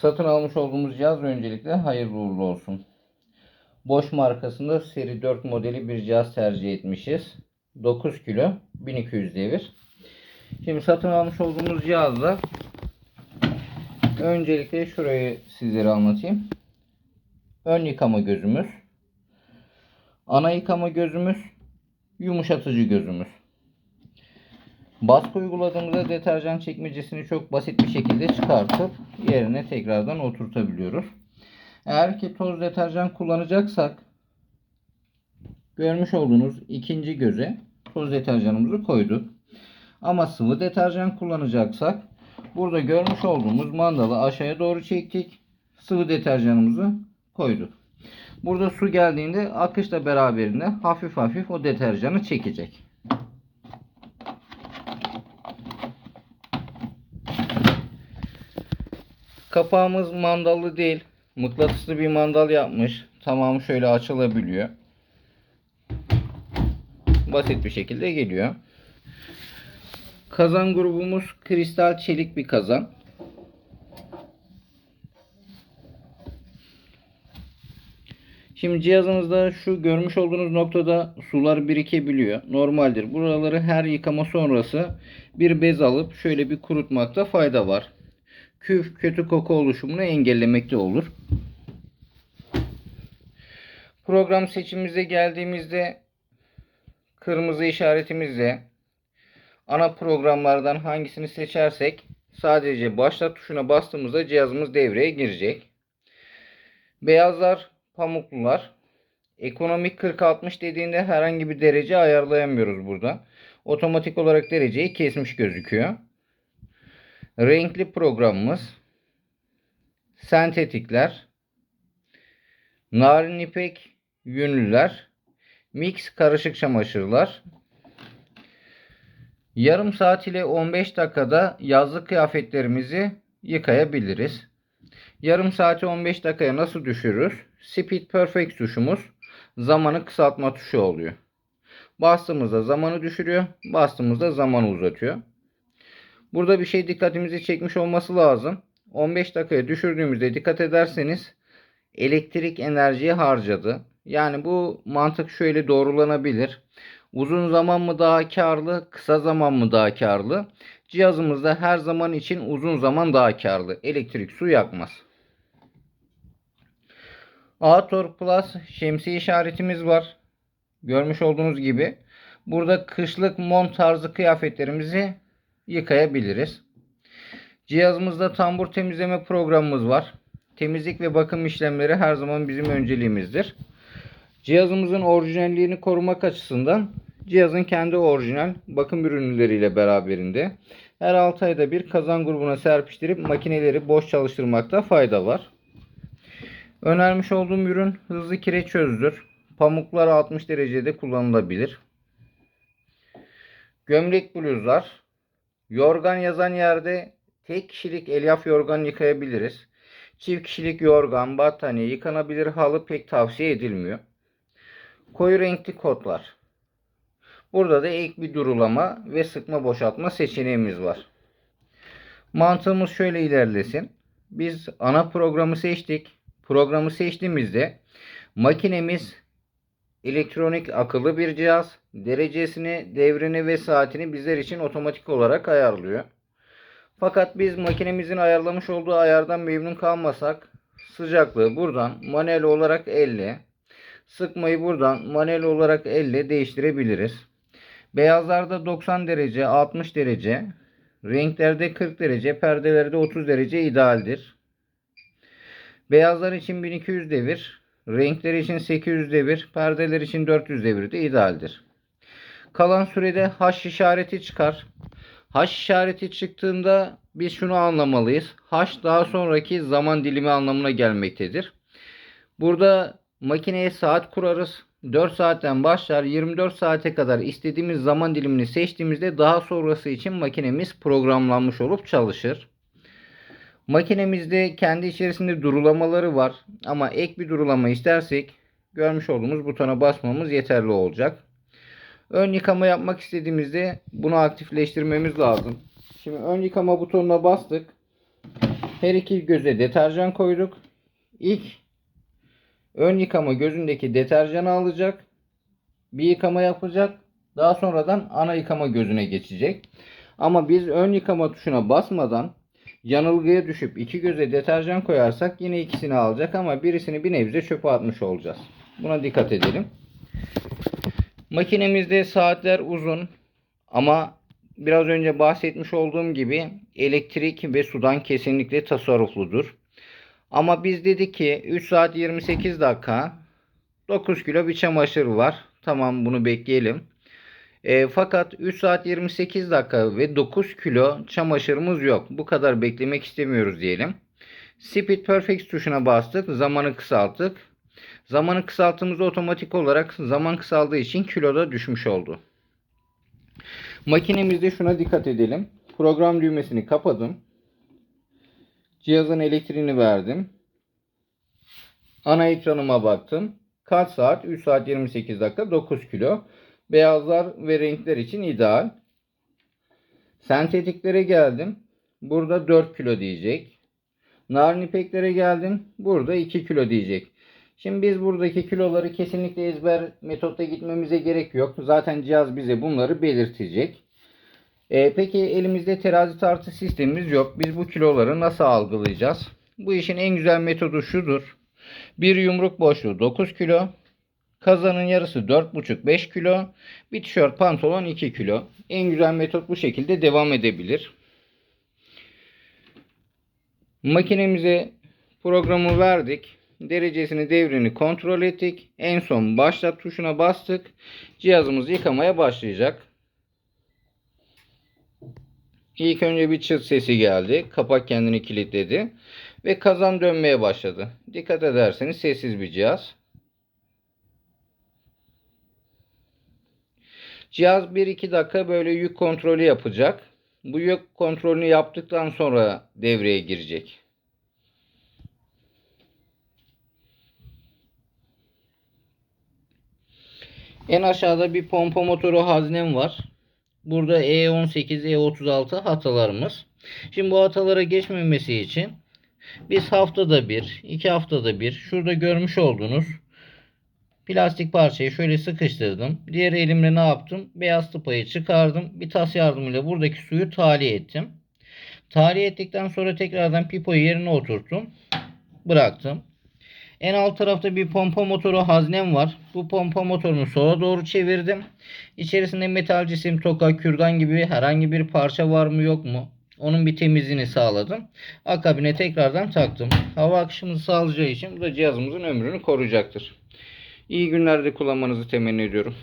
Satın almış olduğumuz cihaz öncelikle hayırlı uğurlu olsun. Boş markasında seri 4 modeli bir cihaz tercih etmişiz. 9 kilo 1200 devir. Şimdi satın almış olduğumuz cihazda öncelikle şurayı sizlere anlatayım. Ön yıkama gözümüz, ana yıkama gözümüz, yumuşatıcı gözümüz. Baskı uyguladığımızda deterjan çekmecesini çok basit bir şekilde çıkartıp yerine tekrardan oturtabiliyoruz. Eğer ki toz deterjan kullanacaksak görmüş olduğunuz ikinci göze toz deterjanımızı koyduk. Ama sıvı deterjan kullanacaksak burada görmüş olduğumuz mandalı aşağıya doğru çektik. Sıvı deterjanımızı koyduk. Burada su geldiğinde akışla beraberinde hafif hafif o deterjanı çekecek. Kapağımız mandallı değil. Mıknatıslı bir mandal yapmış. Tamamı şöyle açılabiliyor. Basit bir şekilde geliyor. Kazan grubumuz kristal çelik bir kazan. Şimdi cihazınızda şu görmüş olduğunuz noktada sular birikebiliyor. Normaldir. Buraları her yıkama sonrası bir bez alıp şöyle bir kurutmakta fayda var. Küf kötü koku oluşumunu engellemekte olur. Program seçimimize geldiğimizde kırmızı işaretimizle ana programlardan hangisini seçersek sadece başlat tuşuna bastığımızda cihazımız devreye girecek. Beyazlar pamuklular. Ekonomik 40-60 dediğinde herhangi bir derece ayarlayamıyoruz burada. Otomatik olarak dereceyi kesmiş gözüküyor. Renkli programımız. Sentetikler. Narin ipek yünlüler. Mix karışık çamaşırlar. Yarım saat ile 15 dakikada yazlık kıyafetlerimizi yıkayabiliriz. Yarım saati 15 dakikaya nasıl düşürürüz? Speed Perfect tuşumuz zamanı kısaltma tuşu oluyor. Bastığımızda zamanı düşürüyor. Bastığımızda zamanı uzatıyor. Burada bir şey dikkatimizi çekmiş olması lazım. 15 dakikaya düşürdüğümüzde dikkat ederseniz elektrik enerjiyi harcadı. Yani bu mantık şöyle doğrulanabilir. Uzun zaman mı daha karlı, kısa zaman mı daha karlı? Cihazımızda her zaman için uzun zaman daha karlı. Elektrik su yakmaz. Ator Plus şemsiye işaretimiz var. Görmüş olduğunuz gibi. Burada kışlık mont tarzı kıyafetlerimizi yıkayabiliriz. Cihazımızda tambur temizleme programımız var. Temizlik ve bakım işlemleri her zaman bizim önceliğimizdir. Cihazımızın orijinalliğini korumak açısından cihazın kendi orijinal bakım ürünleriyle beraberinde her 6 ayda bir kazan grubuna serpiştirip makineleri boş çalıştırmakta fayda var. Önermiş olduğum ürün hızlı kireç çözüdür. Pamuklar 60 derecede kullanılabilir. Gömlek bluzlar. Yorgan yazan yerde tek kişilik elyaf yorgan yıkayabiliriz. Çift kişilik yorgan, battaniye, yıkanabilir halı pek tavsiye edilmiyor. Koyu renkli kotlar. Burada da ek bir durulama ve sıkma boşaltma seçeneğimiz var. Mantığımız şöyle ilerlesin. Biz ana programı seçtik. Programı seçtiğimizde makinemiz elektronik akıllı bir cihaz. Derecesini, devrini ve saatini bizler için otomatik olarak ayarlıyor. Fakat biz makinemizin ayarlamış olduğu ayardan memnun kalmasak sıcaklığı buradan manuel olarak 50, sıkmayı buradan manuel olarak 50 değiştirebiliriz. Beyazlarda 90 derece, 60 derece, renklerde 40 derece, perdelerde 30 derece idealdir. Beyazlar için 1200 devir, renkler için 800 devir, perdeler için 400 devir de idealdir. Kalan sürede H işareti çıkar. H işareti çıktığında biz şunu anlamalıyız. H daha sonraki zaman dilimi anlamına gelmektedir. Burada makineye saat kurarız. 4 saatten başlar 24 saate kadar istediğimiz zaman dilimini seçtiğimizde daha sonrası için makinemiz programlanmış olup çalışır. Makinemizde kendi içerisinde durulamaları var ama ek bir durulama istersek görmüş olduğumuz butona basmamız yeterli olacak. Ön yıkama yapmak istediğimizde bunu aktifleştirmemiz lazım. Şimdi ön yıkama butonuna bastık. Her iki göze deterjan koyduk. İlk ön yıkama gözündeki deterjanı alacak. Bir yıkama yapacak. Daha sonradan ana yıkama gözüne geçecek. Ama biz ön yıkama tuşuna basmadan yanılgıya düşüp iki göze deterjan koyarsak yine ikisini alacak ama birisini bir nebze çöpe atmış olacağız. Buna dikkat edelim. Makinemizde saatler uzun ama biraz önce bahsetmiş olduğum gibi elektrik ve sudan kesinlikle tasarrufludur. Ama biz dedik ki 3 saat 28 dakika 9 kilo bir çamaşır var. Tamam bunu bekleyelim. E, fakat 3 saat 28 dakika ve 9 kilo çamaşırımız yok. Bu kadar beklemek istemiyoruz diyelim. Speed Perfect tuşuna bastık. Zamanı kısalttık. Zamanı kısalttığımızda otomatik olarak zaman kısaldığı için kiloda düşmüş oldu. Makinemizde şuna dikkat edelim. Program düğmesini kapadım. Cihazın elektriğini verdim. Ana ekranıma baktım. Kaç saat? 3 saat 28 dakika 9 kilo. Beyazlar ve renkler için ideal. Sentetiklere geldim. Burada 4 kilo diyecek. Narin ipeklere geldim. Burada 2 kilo diyecek. Şimdi biz buradaki kiloları kesinlikle ezber metotta gitmemize gerek yok. Zaten cihaz bize bunları belirtecek. Ee, peki elimizde terazi tartı sistemimiz yok. Biz bu kiloları nasıl algılayacağız? Bu işin en güzel metodu şudur. Bir yumruk boşluğu 9 kilo. Kazanın yarısı 4,5-5 kilo. Bir tişört pantolon 2 kilo. En güzel metot bu şekilde devam edebilir. Makinemize programı verdik. Derecesini devrini kontrol ettik. En son başlat tuşuna bastık. Cihazımız yıkamaya başlayacak. İlk önce bir çıt sesi geldi. Kapak kendini kilitledi. Ve kazan dönmeye başladı. Dikkat ederseniz sessiz bir cihaz. Cihaz 1-2 dakika böyle yük kontrolü yapacak. Bu yük kontrolünü yaptıktan sonra devreye girecek. En aşağıda bir pompa motoru haznem var. Burada E18, E36 hatalarımız. Şimdi bu hatalara geçmemesi için biz haftada bir, iki haftada bir şurada görmüş olduğunuz plastik parçayı şöyle sıkıştırdım. Diğer elimle ne yaptım? Beyaz tıpayı çıkardım. Bir tas yardımıyla buradaki suyu tahliye ettim. Tahliye ettikten sonra tekrardan pipoyu yerine oturttum. Bıraktım. En alt tarafta bir pompa motoru haznem var. Bu pompa motorunu sola doğru çevirdim. İçerisinde metal cisim, toka, kürdan gibi herhangi bir parça var mı yok mu? Onun bir temizliğini sağladım. Akabine tekrardan taktım. Hava akışımızı sağlayacağı için bu da cihazımızın ömrünü koruyacaktır. İyi günlerde kullanmanızı temenni ediyorum.